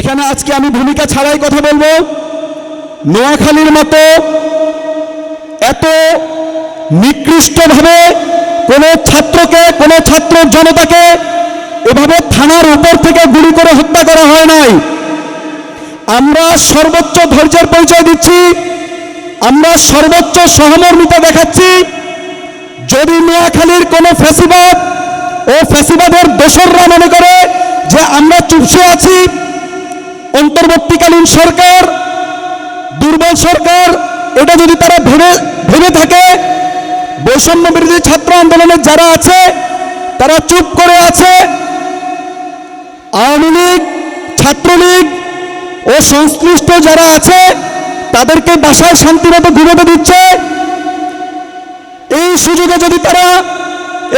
এখানে আজকে আমি ভূমিকা ছাড়াই কথা বলব। নোয়াখালীর মতো এত নিকৃষ্টভাবে কোনো ছাত্রকে, কোনো ছাত্র জনতাকে এভাবে থানার উপর থেকে গুলি করে হত্যা করা হয় নাই। আমরা সর্বোচ্চ ধৈর্যের পরিচয় দিচ্ছি, আমরা সর্বোচ্চ সহমর্মিতা দেখাচ্ছি। যদি নোয়াখালীর কোনো ফ্যাসিবাদ ও ফ্যাসিবাদের দোসররা মনে করে যে আমরা চুপসে আছি অন্তর্বর্তীকালীন সরকার, দুর্বল সরকার, এটা যদি তারা ভেবে ভেবে থাকে, বৈষম্য বিরোধী ছাত্র আন্দোলনে যারা আছে, তারা চুপ করে আছে। আওয়ামী লীগ, ছাত্রলীগ ও সংশ্লিষ্ট যারা আছে, তাদেরকে বাসায় শান্তিমতো ঘুমোতে দিচ্ছে। এই সুযোগে যদি তারা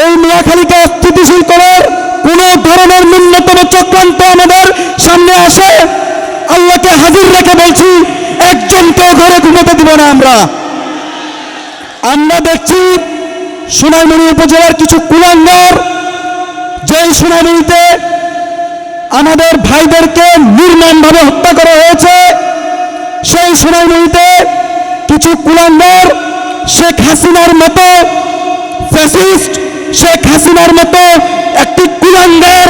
এই নোয়াখালীকে অস্থিতিশীল করার কোন ধরনের ন্যূনতম চক্রান্ত আমাদের আল্লাহকে রেখে বলছি, একজনকেও ঘরে ঘুমোতে দিব না আমরা। আমরা দেখছি সোনাইমণি উপজেলার কিছু কুলাঙ্গার, যেই সোনাইমণিতে আমাদের ভাইদেরকে নির্মমভাবে হত্যা করা হয়েছে, সেই সোনাইমণিতে কিছু কুলাঙ্গার, শেখ হাসিনার মতো ফ্যাসিস্ট, শেখ হাসিনার মতো একটি কুলাঙ্গার,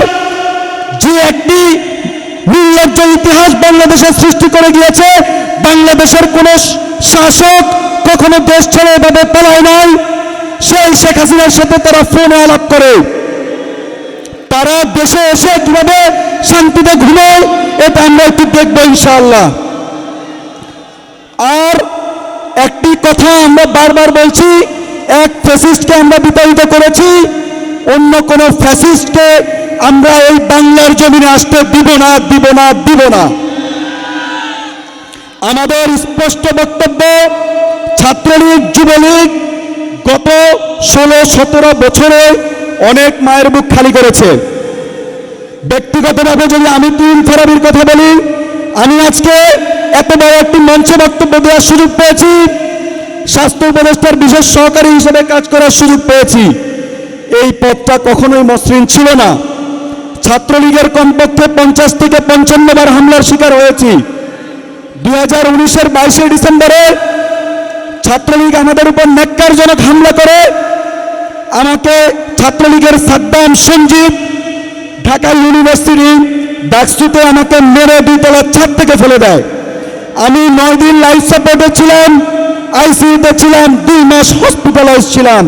যে একটি নির্লজ্জ ইতিহাস বাংলাদেশের সৃষ্টি করে গিয়েছে। বাংলাদেশের কোন শাসক কখনো দেশ ছেড়ে এভাবে পালায় নাই। সেই শেখ হাসিনার সাথে তারা ফোনে আলাপ করে। তারা দেশে এসে কীভাবে শান্তিতে ঘুমায়, এটা আমরা একটু দেখব ইনশাআল্লাহ। আর একটি কথা আমরা বারবার বলছি, এক ফ্যাসিস্টকে আমরা বিতাড়িত করেছি, অন্য কোন ফ্যাসিস্টকে আমরা এই বাংলার জমিনে আসতে দিব না দিব না দিব না। আমাদের স্পষ্ট বক্তব্য, ছাত্রলীগ, যুবলীগ গত ষোলো, সতেরো বছরে অনেক মায়ের বুক খালি করেছে। ব্যক্তিগতভাবে যদি আমি তিন থেরাপির কথা বলি, আমি আজকে এত বড় একটি মঞ্চে বক্তব্য দেওয়ার সুযোগ পেয়েছি, স্বাস্থ্য উপদেষ্টার বিশেষ সহকারী হিসেবে কাজ করার সুযোগ পেয়েছি। এই পথটা কখনোই মসৃণ ছিল না। ছাত্রলীগের কমপক্ষে পঞ্চাশ থেকে পঞ্চান্ন বার হামলার শিকার হয়েছি। দুই হাজার উনিশের বাইশে ডিসেম্বরে ছাত্রলীগ আমাদের উপর ন্যাক্কারজনক হামলা করে। আমাকে ছাত্রলীগের সাদ্দাম সঞ্জীব ঢাকা ইউনিভার্সিটি ডাকসুতে আমাকে মেরে দুইতলার ছাদ থেকে ফেলে দেয়। আমি নয় দিন লাইফ সাপোর্টে ছিলাম, আইসিইউতে ছিলাম, দুই মাস হসপিটালাইজ ছিলাম।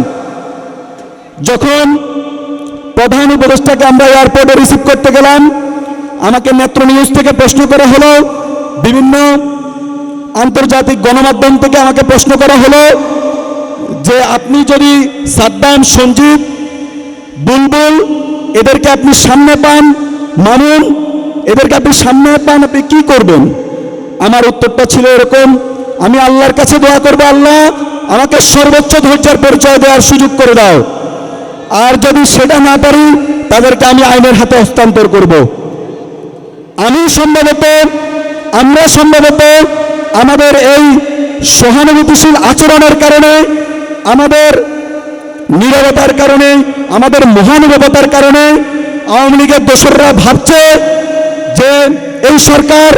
যখন প্রধান উপদেষ্টাকে আমরা এয়ারপোর্টে রিসিভ করতে গেলাম। আমাকে নেত্র নিউজ থেকে প্রশ্ন করা হলো, বিভিন্ন আন্তর্জাতিক গণমাধ্যম থেকে আমাকে প্রশ্ন করা হলো যে আপনি যদি সাদ্দাম, সঞ্জীব, বুলবুল, এদেরকে আপনি সামনে পান, মামুন, এদেরকে আপনি সামনে পান, আপনি কি করবেন? আমার উত্তরটা ছিল এরকম, আমি আল্লাহর কাছে দোয়া করব, আল্লাহ, আমাকে সর্বোচ্চ ধৈর্যের পরিচয় দেওয়ার সুযোগ করে দাও। আর যদি সেটা না পারি, তাদেরকে আমি আইনের হাতে হস্তান্তর করব। আমি সম্ভবত, আমরা সম্ভবত আমাদের এই সহানুভূতিশীল আচরণের কারণে, আমাদের নীরবতার কারণে, আমাদের মহানুভবতার কারণে আওয়ামী লীগের দোসররা ভাবছে যে এই সরকার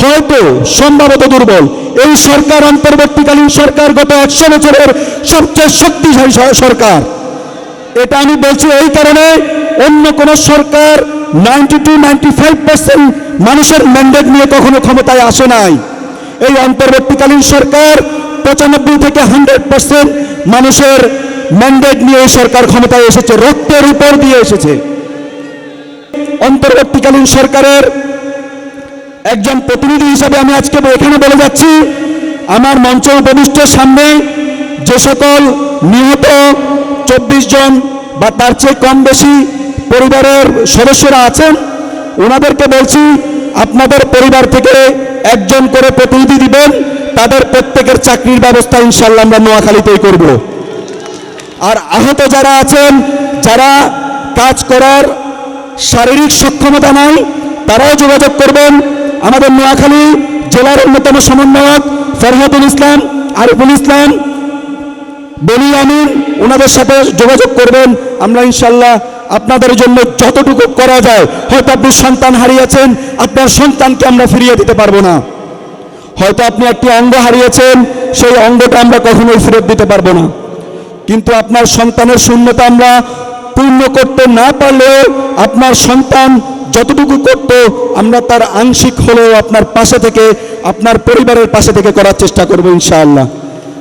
হয়তো সম্ভবত দুর্বল। এই সরকার অন্তর্বর্তীকালীন সরকার গত একশো বছরের সবচেয়ে শক্তিশালী সরকার। এটা আমি বলছি এই কারণে অন্য কোন সরকার ninety two ninety five percent মানুষের ম্যান্ডেট নিয়ে কখনো ক্ষমতায় আসে নাই। এই অন্তর্বর্তীকালীন সরকার পঁচানব্বই থেকে হান্ড্রেড পার্সেন্ট মানুষের ম্যান্ডেট নিয়ে এই সরকার ক্ষমতায় এসেছে, রক্তের উপর দিয়ে এসেছে। অন্তর্বর্তীকালীন সরকারের একজন প্রতিনিধি হিসাবে আমি আজকে এখানে বলে যাচ্ছি, আমার মঞ্চ উপবিষ্ট সামনে যে সকল নিহত চব্বিশ জন বা তার চেয়ে কম বেশি পরিবারের সদস্যরা আছেন ওনাদেরকে বলছি, আপনাদের পরিবার থেকে একজন করে প্রতিনিধি দিবেন, তাদের প্রত্যেকের চাকরির ব্যবস্থা ইনশাল্লাহ আমরা নোয়াখালীতেই করব। আর আহত যারা আছেন, যারা কাজ করার শারীরিক সক্ষমতা নাই, তারাও যোগাযোগ করবেন। আমাদের নোয়াখালী জেলার অন্যতম সমন্বয়ক ফরহাদুল ইসলাম, আরিফুল ইসলাম বলি আমিন ওনাদের সাথে যোগাযোগ করবেন। আমরা ইনশাল্লাহ আপনাদের জন্য যতটুকু করা যায়, হয়তো আপনি সন্তান হারিয়েছেন, আপনার সন্তানকে আমরা ফিরিয়ে দিতে পারব না। হয়তো আপনি একটি অঙ্গ হারিয়েছেন, সেই অঙ্গটা আমরা কখনোই ফেরত দিতে পারব না। কিন্তু আপনার সন্তানের শূন্যতা আমরা পূর্ণ করতে না পারলেও, আপনার সন্তান যতটুকু করত, আমরা তার আংশিক হলেও আপনার পাশে থেকে, আপনার পরিবারের পাশে থেকে করার চেষ্টা করব ইনশাআল্লাহ।